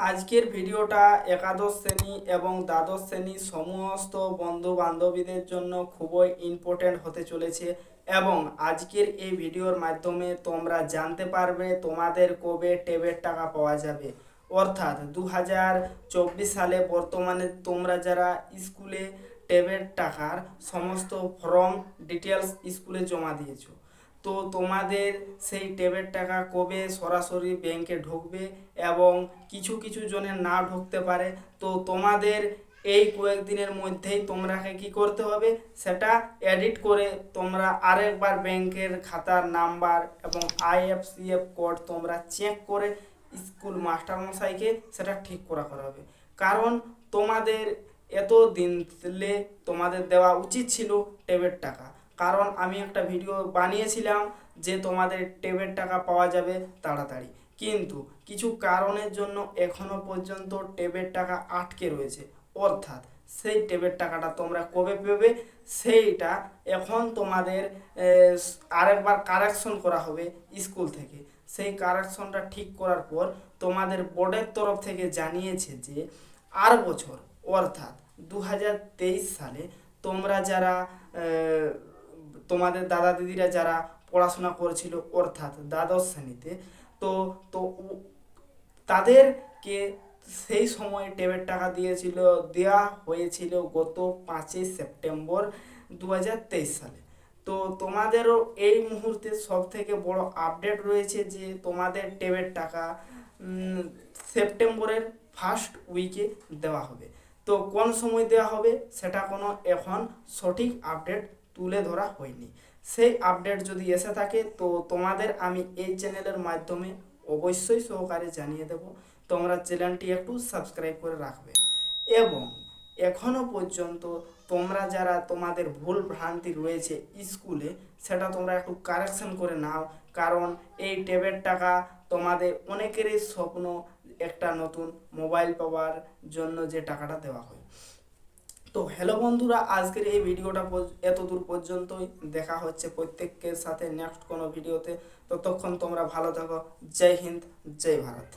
আজকের ভিডিওটা একাদশ শ্রেণি এবং দ্বাদশ শ্রেণির সমস্ত বন্ধু বান্ধবীদের জন্য খুবই ইম্পর্টেন্ট হতে চলেছে এবং আজকের এই ভিডিওর মাধ্যমে তোমরা জানতে পারবে তোমাদের কবে টেবের টাকা পাওয়া যাবে। অর্থাৎ দু হাজার চব্বিশ সালে বর্তমানে তোমরা যারা স্কুলে টেবের টাকার সমস্ত ফর্ম ডিটেলস স্কুলে জমা দিয়েছ তো তোমাদের সেই টেবের টাকা কবে সরাসরি ব্যাংকে ঢুকবে এবং কিছু কিছু জনের না ঢুকতে পারে? তো তোমাদের এই কয়েকদিনের মধ্যেই তোমরাকে কি করতে হবে? সেটা এডিট করে তোমরা আরেকবার ব্যাংকের খাতার নাম্বার এবং আইএফসিএফ কোড তোমরা চেক করে স্কুল মাস্টারমশাইকে সেটা ঠিক করা করা হবে। কারণ তোমাদের এত দিন তোমাদের দেওয়া উচিত ছিল টেবের টাকা। কারণ আমি একটা ভিডিও বানিয়েছিলাম যে তোমাদের টেবের টাকা পাওয়া যাবে তাড়াতাড়ি। কিন্তু কিছু কারণের জন্য এখনও পর্যন্ত টেবের টাকা আটকে রয়েছে। অর্থাৎ সেই টেবের টাকাটা তোমরা কবে পেবে, সেইটা এখন তোমাদের আরেকবার কারেকশন করা হবে স্কুল থেকে। সেই কারেকশনটা ঠিক করার পর তোমাদের বোর্ডের তরফ থেকে জানিয়েছে যে আর বছর, অর্থাৎ দু হাজার তেইশ সালে তোমরা যারা তোমাদের দাদা দিদিরা যারা পড়াশোনা করেছিল অর্থাৎ দ্বাদশ শ্রেণীতে, তো তো তাদেরকে সেই সময় টেবের টাকা দিয়েছিল দেওয়া হয়েছিল গত পাঁচই সেপ্টেম্বর দু হাজার তেইশ সালে। তো তোমাদেরও এই মুহূর্তে সব থেকে বড় আপডেট রয়েছে যে তোমাদের টেবের টাকা সেপ্টেম্বরের ফার্স্ট উইকে দেওয়া হবে। তো কোন সময় দেওয়া হবে সেটা কোনো এখন সঠিক আপডেট তুলে ধরা হয়নি। সেই আপডেট যদি এসে থাকে, তো তোমাদের আমি এই চ্যানেলের মাধ্যমে অবশ্যই সহকারে জানিয়ে দেব। তোমরা চ্যানেলটি একটু সাবস্ক্রাইব করে রাখবে। এবং এখনও পর্যন্ত তোমরা যারা তোমাদের ভুল ভ্রান্তি রয়েছে স্কুলে, সেটা তোমরা একটু কারেকশন করে নাও। কারণ এই টেবের টাকা তোমাদের অনেকেরই স্বপ্ন একটা নতুন মোবাইল পাওয়ার জন্য যে টাকাটা দেওয়া হয়। তো হ্যালো বন্ধুরা, আজকের এই ভিডিওটা এত দূর পর্যন্তই। দেখা হচ্ছে প্রত্যেকের সাথে নেক্সট কোনো ভিডিওতে। ততক্ষণ তোমরা ভালো থাকো। জয় হিন্দ, জয় ভারত।